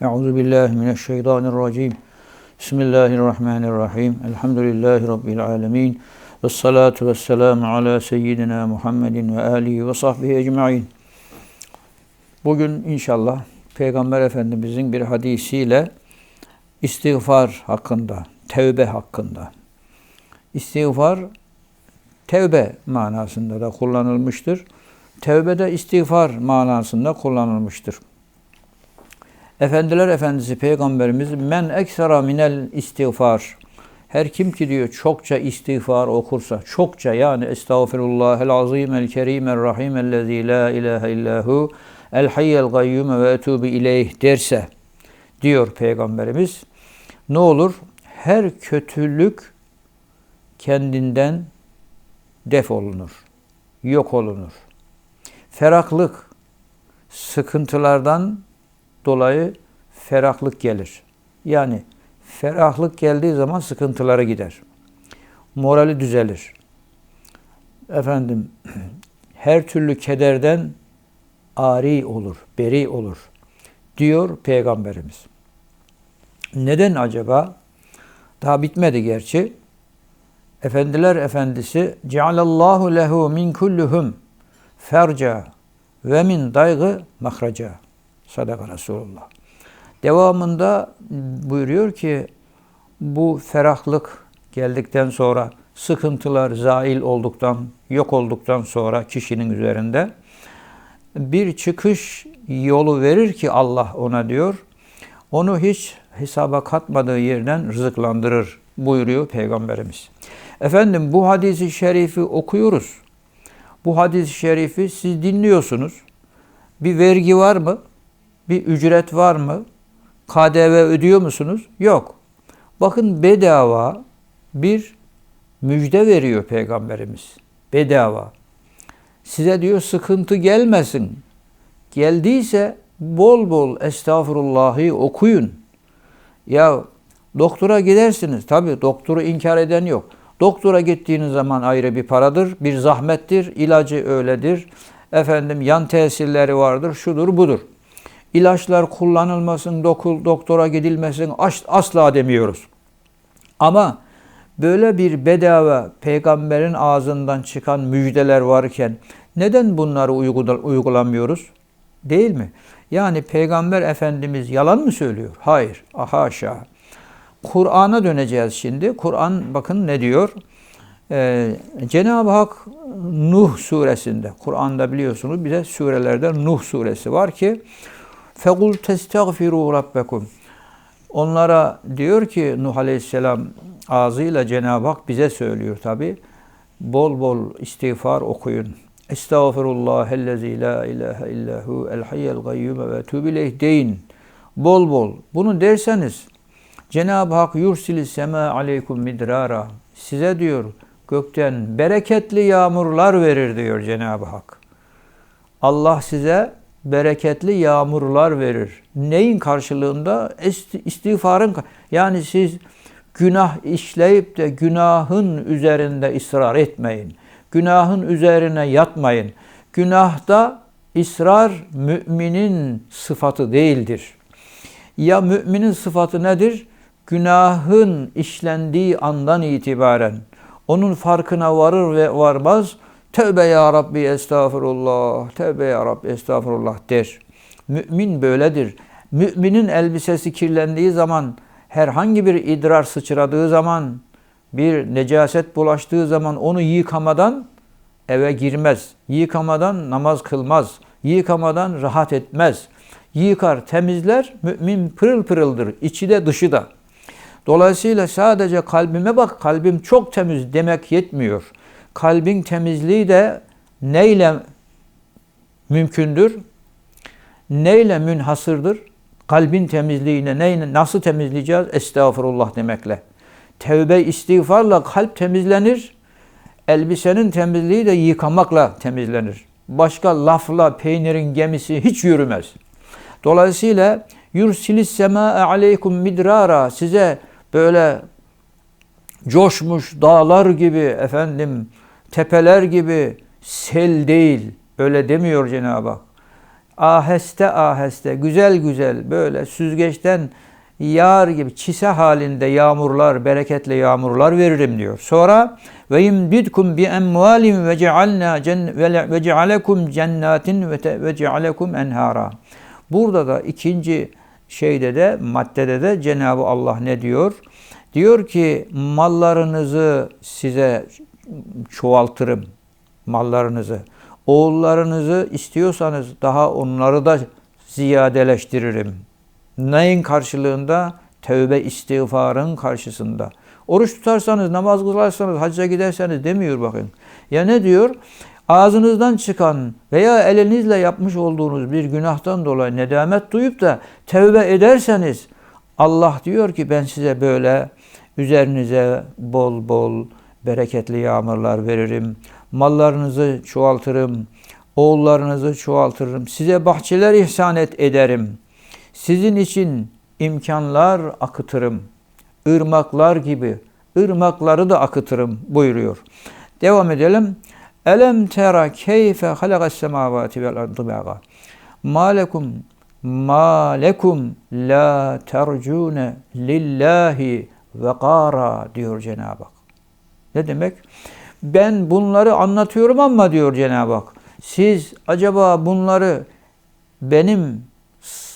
Euzu billahi mineşşeytanirracim. Bismillahirrahmanirrahim. Elhamdülillahi rabbil alamin. Ves salatu vesselamu ala seyyidina Muhammedin ve alihi ve sahbihi ecmaîn. Bugün inşallah Peygamber Efendimizin bir hadisiyle istiğfar hakkında, tevbe hakkında. İstiğfar tevbe manasında da kullanılmıştır. Tevbe de istiğfar manasında kullanılmıştır. Efendiler Efendisi Peygamberimiz men eksera minel istiğfar. Her kim ki diyor çokça istiğfar okursa, çokça yani estağfirullahel azim el kerim el rahim ellezî la ilahe illahu el hayyel gayyum ve etubu ileyh derse diyor Peygamberimiz. Ne olur? Her kötülük kendinden def olunur, yok olunur. Feraklık, sıkıntılardan dolayı ferahlık gelir. Yani ferahlık geldiği zaman sıkıntıları gider. Morali düzelir. Efendim her türlü kederden ari olur, beri olur diyor Peygamberimiz. Neden acaba? Daha bitmedi gerçi. Efendiler Efendisi Cealallahu lehu min kulluhum ferca ve min daygı mahraca. Sadaka Resulullah. Devamında buyuruyor ki bu ferahlık geldikten sonra sıkıntılar zail olduktan, yok olduktan sonra kişinin üzerinde bir çıkış yolu verir ki Allah ona diyor. Onu hiç hesaba katmadığı yerden rızıklandırır buyuruyor Peygamberimiz. Efendim bu hadisi şerifi okuyoruz. Bu hadisi şerifi siz dinliyorsunuz. Bir vergi var mı? Bir ücret var mı? KDV ödüyor musunuz? Yok. Bakın bedava bir müjde veriyor Peygamberimiz. Bedava. Size diyor sıkıntı gelmesin. Geldiyse bol bol estağfurullahı okuyun. Ya doktora gidersiniz. Tabi doktoru inkar eden yok. Doktora gittiğiniz zaman ayrı bir paradır, bir zahmettir, ilacı öyledir. Efendim yan tesirleri vardır, şudur budur. İlaçlar kullanılmasın, dokul, doktora gidilmesin asla demiyoruz. Ama böyle bir bedava peygamberin ağzından çıkan müjdeler varken neden bunları uygulamıyoruz? Değil mi? Yani peygamber efendimiz yalan mı söylüyor? Hayır. Haşa. Kur'an'a döneceğiz şimdi. Kur'an bakın ne diyor? Ee, Cenab-ı Hak Nuh suresinde, Kur'an'da biliyorsunuz bize surelerde Nuh suresi var ki فَقُلْ تَسْتَغْفِرُوا رَبَّكُمْ Onlara diyor ki Nuh Aleyhisselam ağzıyla Cenab-ı Hak bize söylüyor tabi. Bol bol istiğfar okuyun. Estağfirullah ellezî la ilahe illahu el hayyel gayyume ve tübileyh deyin. Bol bol. Bunu derseniz Cenab-ı Hak yursili sema aleykum midrara. Size diyor gökten bereketli yağmurlar verir diyor Cenab-ı Hak. Allah size bereketli yağmurlar verir. Neyin karşılığında? İstiğfarın. Yani siz günah işleyip de günahın üzerinde ısrar etmeyin. Günahın üzerine yatmayın. Günahda ısrar müminin sıfatı değildir. Ya müminin sıfatı nedir? Günahın işlendiği andan itibaren onun farkına varır ve varmaz Tövbe ya Rabbi estağfurullah, tövbe ya Rabbi estağfurullah der. Mümin böyledir. Müminin elbisesi kirlendiği zaman, herhangi bir idrar sıçradığı zaman, bir necaset bulaştığı zaman onu yıkamadan eve girmez. Yıkamadan namaz kılmaz. Yıkamadan rahat etmez. Yıkar, temizler, mümin pırıl pırıldır. içi de dışı da. Dolayısıyla sadece kalbime bak, kalbim çok temiz demek yetmiyor kalbin temizliği de neyle mümkündür? Neyle münhasırdır? Kalbin temizliğine neyle, nasıl temizleyeceğiz? Estağfurullah demekle. Tevbe istiğfarla kalp temizlenir. Elbisenin temizliği de yıkamakla temizlenir. Başka lafla peynirin gemisi hiç yürümez. Dolayısıyla yursilis sema aleykum midrara size böyle coşmuş dağlar gibi efendim tepeler gibi sel değil. Öyle demiyor Cenab-ı Hak. aheste aheste, güzel güzel böyle süzgeçten yağar gibi çise halinde yağmurlar, bereketli yağmurlar veririm diyor. Sonra ve yimdidkum bi emvalin ve cealna ve cealekum cennatin ve cealekum enhara. Burada da ikinci şeyde de maddede de Cenab-ı Allah ne diyor? Diyor ki mallarınızı size çoğaltırım. Mallarınızı. Oğullarınızı istiyorsanız daha onları da ziyadeleştiririm. Neyin karşılığında? Tövbe istiğfarın karşısında. Oruç tutarsanız, namaz kılarsanız, hacca giderseniz demiyor bakın. Ya ne diyor? Ağzınızdan çıkan veya elinizle yapmış olduğunuz bir günahtan dolayı nedamet duyup da tövbe ederseniz Allah diyor ki ben size böyle üzerinize bol bol bereketli yağmurlar veririm. Mallarınızı çoğaltırım. Oğullarınızı çoğaltırım. Size bahçeler ihsan et ederim. Sizin için imkanlar akıtırım. Irmaklar gibi ırmakları da akıtırım buyuruyor. Devam edelim. Elem tera keyfe halakas semavati vel ardı baga. Malekum malekum la tercune lillahi ve kara diyor Cenab-ı Hak. Ne demek? Ben bunları anlatıyorum ama diyor Cenab-ı Hak. Siz acaba bunları benim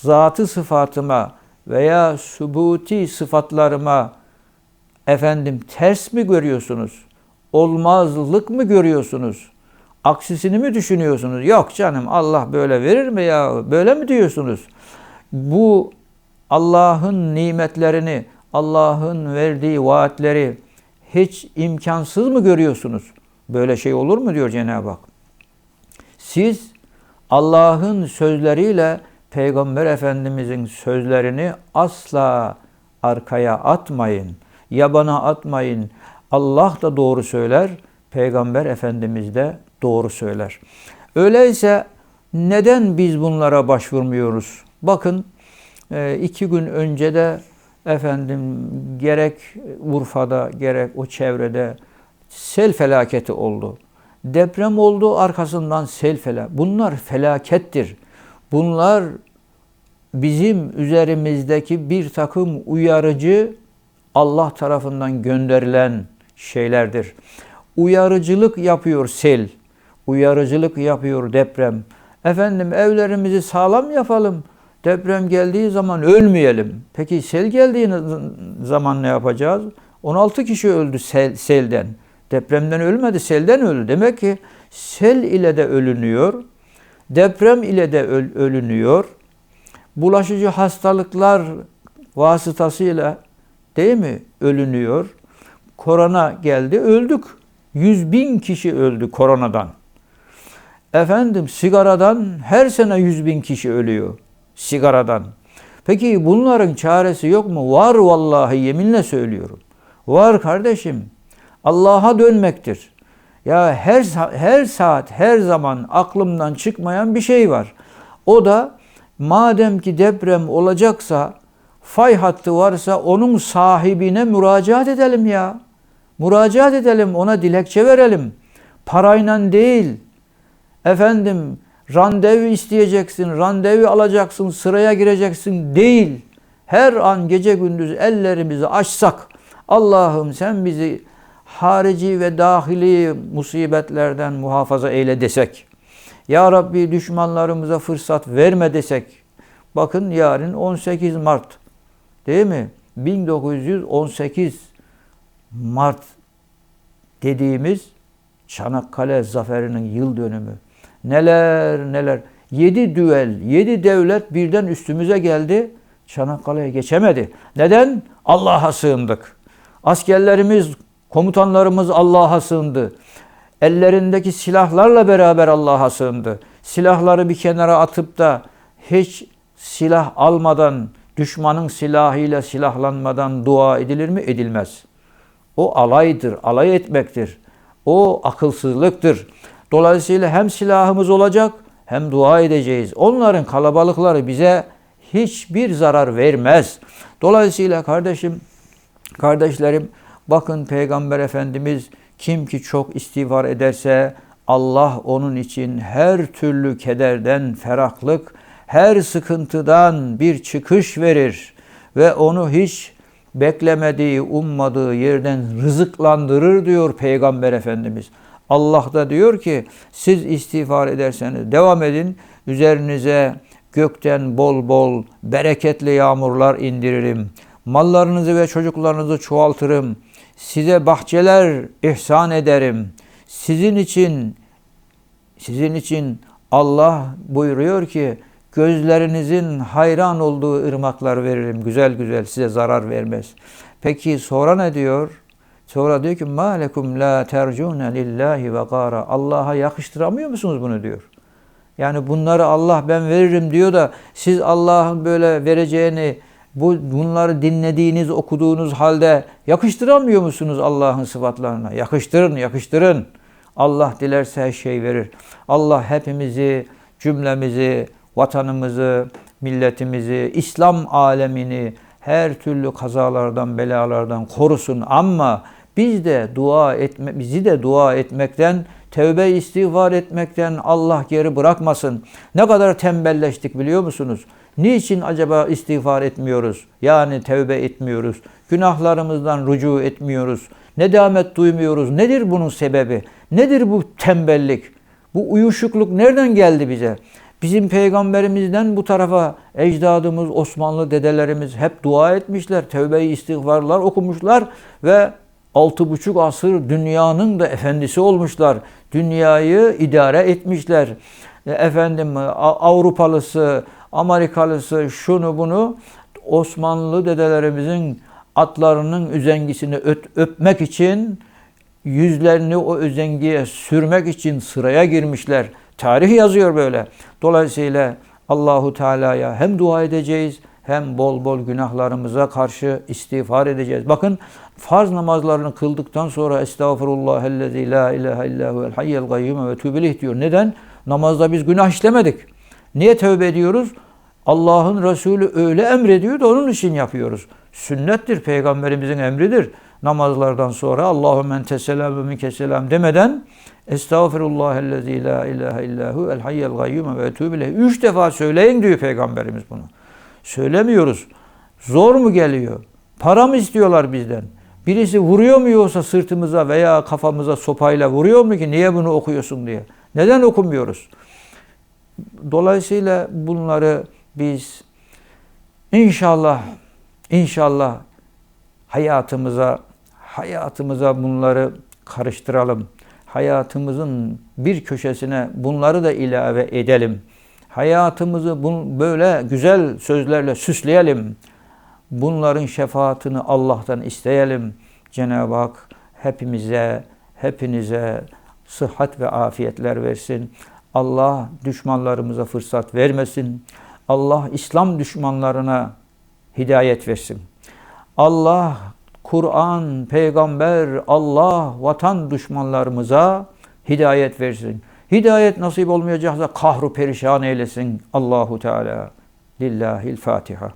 zatı sıfatıma veya subuti sıfatlarıma efendim ters mi görüyorsunuz? Olmazlık mı görüyorsunuz? Aksisini mi düşünüyorsunuz? Yok canım Allah böyle verir mi ya? Böyle mi diyorsunuz? Bu Allah'ın nimetlerini, Allah'ın verdiği vaatleri hiç imkansız mı görüyorsunuz? Böyle şey olur mu diyor Cenab-ı Hak. Siz Allah'ın sözleriyle Peygamber Efendimizin sözlerini asla arkaya atmayın. Yabana atmayın. Allah da doğru söyler, Peygamber Efendimiz de doğru söyler. Öyleyse neden biz bunlara başvurmuyoruz? Bakın e, iki gün önce de efendim gerek Urfa'da gerek o çevrede sel felaketi oldu. Deprem oldu arkasından sel felaketi. Bunlar felakettir. Bunlar bizim üzerimizdeki bir takım uyarıcı Allah tarafından gönderilen şeylerdir. Uyarıcılık yapıyor sel, uyarıcılık yapıyor deprem. Efendim evlerimizi sağlam yapalım. Deprem geldiği zaman ölmeyelim. Peki sel geldiği zaman ne yapacağız? 16 kişi öldü sel, selden. Depremden ölmedi, selden öldü. Demek ki sel ile de ölünüyor. Deprem ile de öl, ölünüyor. Bulaşıcı hastalıklar vasıtasıyla değil mi ölünüyor. Korona geldi, öldük. Yüz bin kişi öldü koronadan. Efendim sigaradan her sene yüz bin kişi ölüyor. Sigaradan. Peki bunların çaresi yok mu? Var vallahi yeminle söylüyorum. Var kardeşim. Allah'a dönmektir. Ya her her saat, her zaman aklımdan çıkmayan bir şey var. O da madem ki deprem olacaksa, fay hattı varsa onun sahibine müracaat edelim ya. Müracaat edelim, ona dilekçe verelim. Parayla değil. Efendim randevu isteyeceksin, randevu alacaksın, sıraya gireceksin değil. Her an gece gündüz ellerimizi açsak, Allah'ım sen bizi harici ve dahili musibetlerden muhafaza eyle desek. Ya Rabbi düşmanlarımıza fırsat verme desek. Bakın yarın 18 Mart değil mi? 1918 Mart dediğimiz Çanakkale Zaferi'nin yıl dönümü. Neler neler. Yedi düel, yedi devlet birden üstümüze geldi. Çanakkale'ye geçemedi. Neden? Allah'a sığındık. Askerlerimiz, komutanlarımız Allah'a sığındı. Ellerindeki silahlarla beraber Allah'a sığındı. Silahları bir kenara atıp da hiç silah almadan, düşmanın silahıyla silahlanmadan dua edilir mi? Edilmez. O alaydır, alay etmektir. O akılsızlıktır. Dolayısıyla hem silahımız olacak hem dua edeceğiz. Onların kalabalıkları bize hiçbir zarar vermez. Dolayısıyla kardeşim, kardeşlerim bakın Peygamber Efendimiz kim ki çok istiğfar ederse Allah onun için her türlü kederden ferahlık, her sıkıntıdan bir çıkış verir ve onu hiç beklemediği, ummadığı yerden rızıklandırır diyor Peygamber Efendimiz. Allah da diyor ki siz istiğfar ederseniz devam edin. Üzerinize gökten bol bol bereketli yağmurlar indiririm. Mallarınızı ve çocuklarınızı çoğaltırım. Size bahçeler ihsan ederim. Sizin için sizin için Allah buyuruyor ki gözlerinizin hayran olduğu ırmaklar veririm. Güzel güzel size zarar vermez. Peki sonra ne diyor? Sonra diyor ki ma lekum la tercune lillahi ve gara. Allah'a yakıştıramıyor musunuz bunu diyor. Yani bunları Allah ben veririm diyor da siz Allah'ın böyle vereceğini bu bunları dinlediğiniz, okuduğunuz halde yakıştıramıyor musunuz Allah'ın sıfatlarına? Yakıştırın, yakıştırın. Allah dilerse her şey verir. Allah hepimizi, cümlemizi, vatanımızı, milletimizi, İslam alemini her türlü kazalardan, belalardan korusun ama biz de dua etme bizi de dua etmekten, tevbe istiğfar etmekten Allah geri bırakmasın. Ne kadar tembelleştik biliyor musunuz? Niçin acaba istiğfar etmiyoruz? Yani tevbe etmiyoruz. Günahlarımızdan rücu etmiyoruz. Nedamet duymuyoruz. Nedir bunun sebebi? Nedir bu tembellik? Bu uyuşukluk nereden geldi bize? Bizim peygamberimizden bu tarafa ecdadımız, Osmanlı dedelerimiz hep dua etmişler. Tevbe-i istiğfarlar okumuşlar ve altı buçuk asır dünyanın da efendisi olmuşlar. Dünyayı idare etmişler. E, efendim Avrupalısı, Amerikalısı şunu bunu Osmanlı dedelerimizin atlarının üzengisini öp, öpmek için yüzlerini o özengiye sürmek için sıraya girmişler. Tarih yazıyor böyle. Dolayısıyla Allahu Teala'ya hem dua edeceğiz hem bol bol günahlarımıza karşı istiğfar edeceğiz. Bakın farz namazlarını kıldıktan sonra Estağfurullah ellezî la ilahe illâ huvel hayyel gayyum ve tübilih diyor. Neden? Namazda biz günah işlemedik. Niye tövbe ediyoruz? Allah'ın Resulü öyle emrediyor da onun için yapıyoruz. Sünnettir, peygamberimizin emridir. Namazlardan sonra Allahümme ente selam ve minke selam demeden Estağfirullah ellezî la ilahe illahu el hayyel gayyum ve etûbü Üç defa söyleyin diyor peygamberimiz bunu. Söylemiyoruz. Zor mu geliyor? Para mı istiyorlar bizden? Birisi vuruyor mu yoksa sırtımıza veya kafamıza sopayla vuruyor mu ki niye bunu okuyorsun diye. Neden okumuyoruz? Dolayısıyla bunları biz inşallah inşallah hayatımıza hayatımıza bunları karıştıralım. Hayatımızın bir köşesine bunları da ilave edelim. Hayatımızı böyle güzel sözlerle süsleyelim. Bunların şefaatini Allah'tan isteyelim. Cenab-ı Hak hepimize, hepinize sıhhat ve afiyetler versin. Allah düşmanlarımıza fırsat vermesin. Allah İslam düşmanlarına hidayet versin. Allah Kur'an, peygamber, Allah, vatan düşmanlarımıza hidayet versin. Hidayet nasip olmayacaksa kahru perişan eylesin Allahu Teala. Lillahil Fatiha.